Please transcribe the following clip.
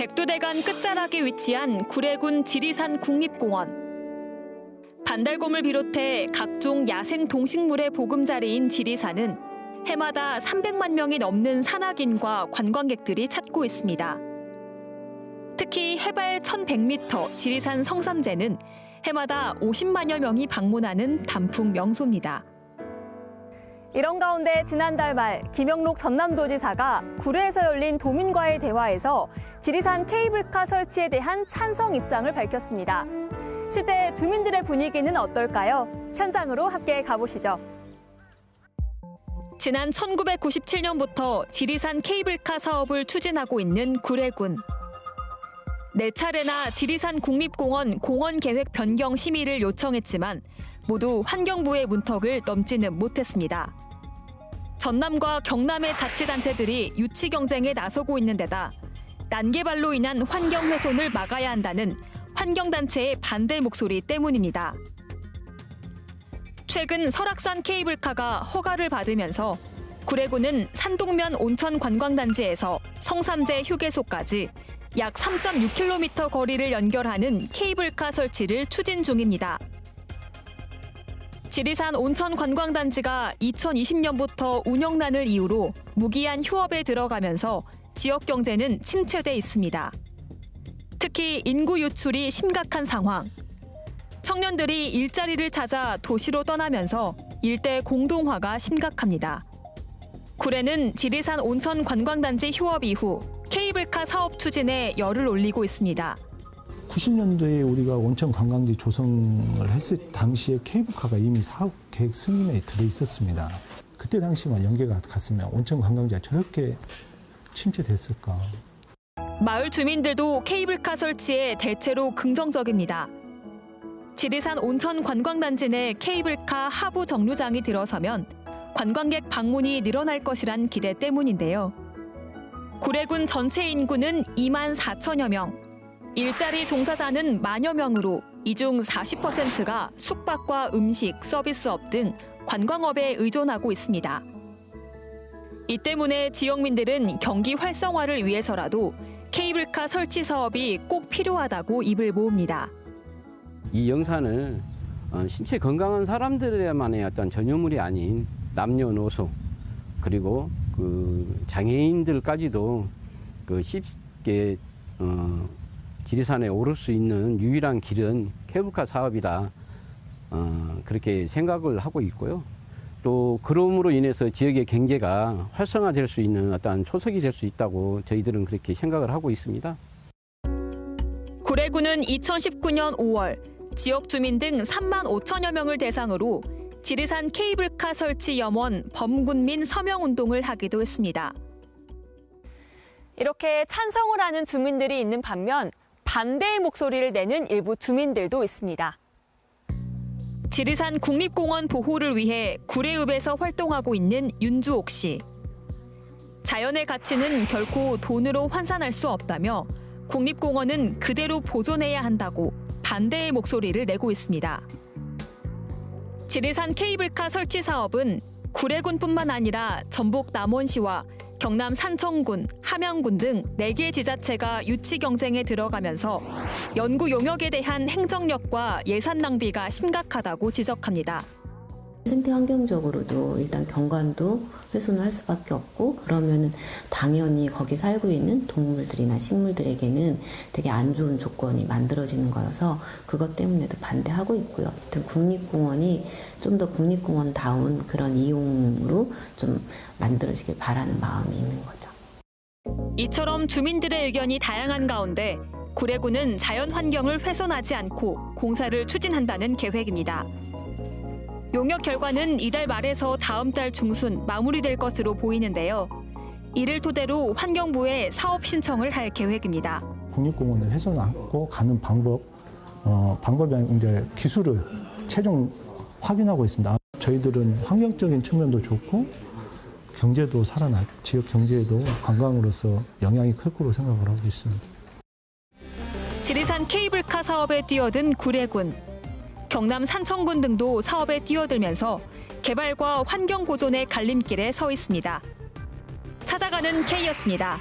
백두대간 끝자락에 위치한 구례군 지리산 국립공원. 반달곰을 비롯해 각종 야생 동식물의 보금자리인 지리산은 해마다 300만 명이 넘는 산악인과 관광객들이 찾고 있습니다. 특히 해발 1100m 지리산 성삼제는 해마다 50만여 명이 방문하는 단풍 명소입니다. 이런 가운데 지난달 말 김영록 전남도지사가 구례에서 열린 도민과의 대화에서 지리산 케이블카 설치에 대한 찬성 입장을 밝혔습니다. 실제 주민들의 분위기는 어떨까요? 현장으로 함께 가보시죠. 지난 1997년부터 지리산 케이블카 사업을 추진하고 있는 구례군. 네 차례나 지리산 국립공원 공원 계획 변경 심의를 요청했지만 모두 환경부의 문턱을 넘지는 못했습니다. 전남과 경남의 자치단체들이 유치 경쟁에 나서고 있는 데다 난개발로 인한 환경 훼손을 막아야 한다는 환경단체의 반대 목소리 때문입니다. 최근 설악산 케이블카가 허가를 받으면서 구례군은 산동면 온천 관광단지에서 성삼제 휴게소까지 약 3.6km 거리를 연결하는 케이블카 설치를 추진 중입니다. 지리산 온천 관광단지가 2020년부터 운영난을 이유로 무기한 휴업에 들어가면서 지역 경제는 침체돼 있습니다. 특히 인구 유출이 심각한 상황. 청년들이 일자리를 찾아 도시로 떠나면서 일대 공동화가 심각합니다. 구례는 지리산 온천 관광단지 휴업 이후 케이블카 사업 추진에 열을 올리고 있습니다. 90년도에 우리가 온천 관광지 조성을 했을 당시에 케이블카가 이미 사업 계획 승인에 들어 있었습니다. 그때 당시만 연계가 갔으면 온천 관광지가 저렇게 침체됐을까. 마을 주민들도 케이블카 설치에 대체로 긍정적입니다. 지리산 온천 관광단지 내 케이블카 하부 정류장이 들어서면 관광객 방문이 늘어날 것이란 기대 때문인데요. 구례군 전체 인구는 2만 4천여 명, 일자리 종사자는 만여 명으로 이 중 40%가 숙박과 음식, 서비스업 등 관광업에 의존하고 있습니다. 이 때문에 지역민들은 경기 활성화를 위해서라도 케이블카 설치 사업이 꼭 필요하다고 입을 모읍니다. 이 영산을 어, 신체 건강한 사람들에만의 어떤 전유물이 아닌 남녀노소 그리고 그 장애인들까지도 그 쉽게 어, 지리산에 오를 수 있는 유일한 길은 케이블카 사업이다 어, 그렇게 생각을 하고 있고요. 또 그럼으로 인해서 지역의 경제가 활성화될 수 있는 어떤 초석이 될 수 있다고 저희들은 그렇게 생각을 하고 있습니다. 구례군은 2019년 5월 지역 주민 등 3만 5천여 명을 대상으로 지리산 케이블카 설치 염원 범군민 서명 운동을 하기도 했습니다. 이렇게 찬성을 하는 주민들이 있는 반면 반대의 목소리를 내는 일부 주민들도 있습니다. 지리산 국립공원 보호를 위해 구례읍에서 활동하고 있는 윤주옥 씨. 자연의 가치는 결코 돈으로 환산할 수 없다며 국립공원은 그대로 보존해야 한다고 반대의 목소리를 내고 있습니다. 지리산 케이블카 설치 사업은 구례군뿐만 아니라 전북 남원시와 경남 산청군, 함양군 등 4개 지자체가 유치 경쟁에 들어가면서 연구 용역에 대한 행정력과 예산 낭비가 심각하다고 지적합니다. 생태 환경적으로도 일단 경관도 훼손을 할 수밖에 없고 그러면은 당연히 거기 살고 있는 동물들이나 식물들에게는 되게 안 좋은 조건이 만들어지는 거여서 그것 때문에도 반대하고 있고요. 하여튼 국립공원이 좀 더 국립공원다운 그런 이용으로 좀 만들어지길 바라는 마음이 있는 거죠. 이처럼 주민들의 의견이 다양한 가운데 구례군은 자연 환경을 훼손하지 않고 공사를 추진한다는 계획입니다. 용역 결과는 이달 말에서 다음 달 중순 마무리될 것으로 보이는데요. 이를 토대로 환경부에 사업 신청을 할 계획입니다. 국립공원을 훼손하고 가는 방법, 어, 방법이 이제 기술을 최종 확인하고 있습니다. 저희들은 환경적인 측면도 좋고 경제도 살아나 지역 경제에도 관광으로서 영향이 클 거로 생각을 하고 있습니다. 지리산 케이블카 사업에 뛰어든 구례군, 경남 산청군 등도 사업에 뛰어들면서 개발과 환경 보존의 갈림길에 서 있습니다. 찾아가는 K였습니다.